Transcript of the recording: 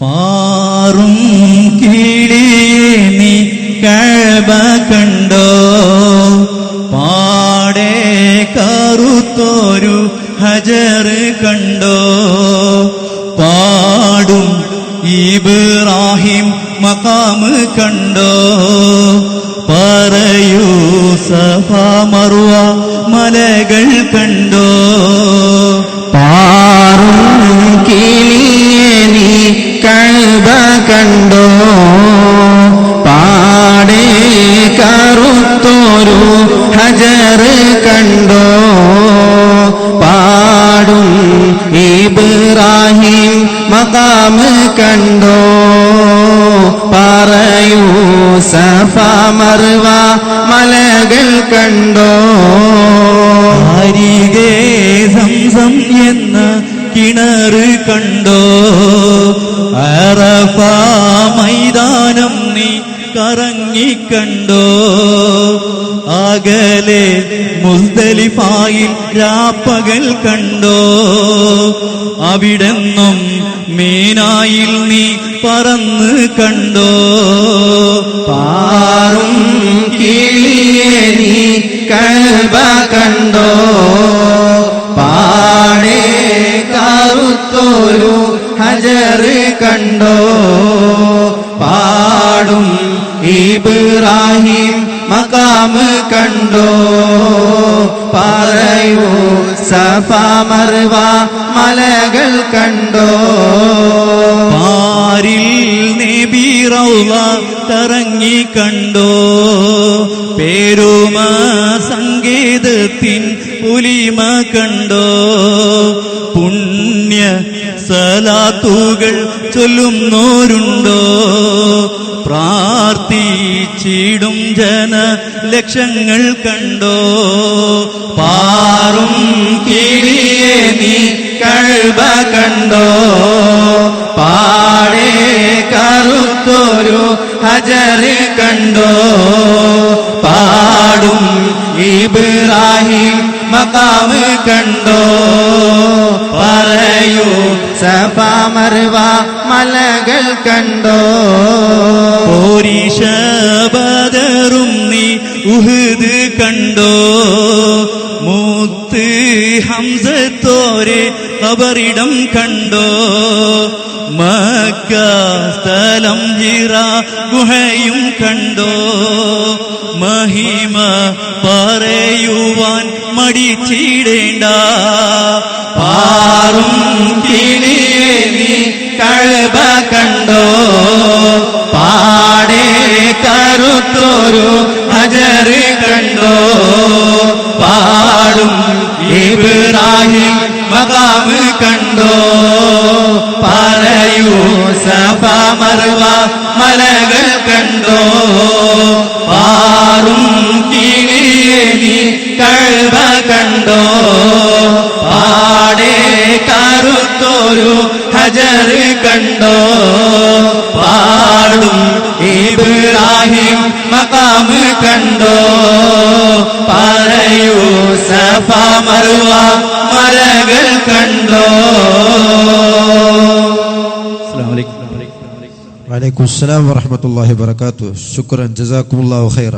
പാറും കിളിയെ നീ കഴബ കണ്ടോ? പാടെ കറുത്തോരു ഹജർ കണ്ടോ? പാടും ഇബ്രാഹിം മക്കാമ് കണ്ടോ? പറയൂ സഫ മറുവ മലകൾ കണ്ടോ? ഹജർ കണ്ടോ? പാടും ഇബ്രാഹിം മകാമ് കണ്ടോ? പറയൂ സഫ മർവ മലകൾ കണ്ടോ? അരികെ സംസം എന്ന കിണറ് കണ്ടോ? അറഫ മൈതാനം കറങ്ങിക്കണ്ടോ? അകലെ മുസ്തലിഫായിൽ രാപ്പകൽ കണ്ടോ? അവിടെന്നും മീനായിൽ നീ പറന്ന് കണ്ടോ? പാറും കിളിയെ നീ കൽബ കണ്ടോ? പാടേ കറുത്തോരു ഹജറ് കണ്ടോ? പാടും ഇബ്രാഹിം മകാമ് കണ്ടോ? പറയൂ സഫ മർവ മലകൾ കണ്ടോ? പാരിൽ നബിറൗള തറങ്ങി കണ്ടോ? പേരുമ സംഗീതത്തിൻ പുലിമ കണ്ടോ? പുണ്യ സലാത്തുകൾ ചൊല്ലുന്നോരുണ്ടോ? പ്രാർത്ഥിച്ചിടും ജന ലക്ഷങ്ങൾ കണ്ടോ? പാറും കിളിയെ നീ കണ്ടോ? പാടേ കറുത്തൊരു ഹജറ് കണ്ടോ? പാടും ഇബ്രാഹിം മകാമ് കണ്ടോ? പറയൂ സപാമർവ മലകൾ കണ്ടോ? പോരീഷബദറും നീ ഉഹുദ് കണ്ടോ? മൂത്ത് ഹംസത്തോരെ കബറിടം കണ്ടോ? മക്ക സ്ഥലം ഹിറ ഗുഹയും കണ്ടോ? മഹിമ പറയുവാൻ മടിച്ചിടേണ്ട. പാറും കിളിയെ നീ കഴുത കണ്ടോ? പാടേ കറുത്തൊരു ഹജറ് കണ്ടോ? പാടും ഇബ്രാഹിം മകാമ് കണ്ടോ? പറയൂ സഫ മർവ മലകൾ കണ്ടോ? കഴവ കണ്ടോ? പാടെ കറുത്തൊരു ഹജർ കണ്ടോ? പാടും ഇബ്രാഹിം മകാം കണ്ടോ? പറയൂ സഫ മറുവ മരകൾ കണ്ടോ? വലൈക്കും അസ്സലാം വറഹമത്തല്ലാഹി വബർക്കാത്തു ശുക്രൻ ജസാക്കുമുല്ലാഹു ഖൈറ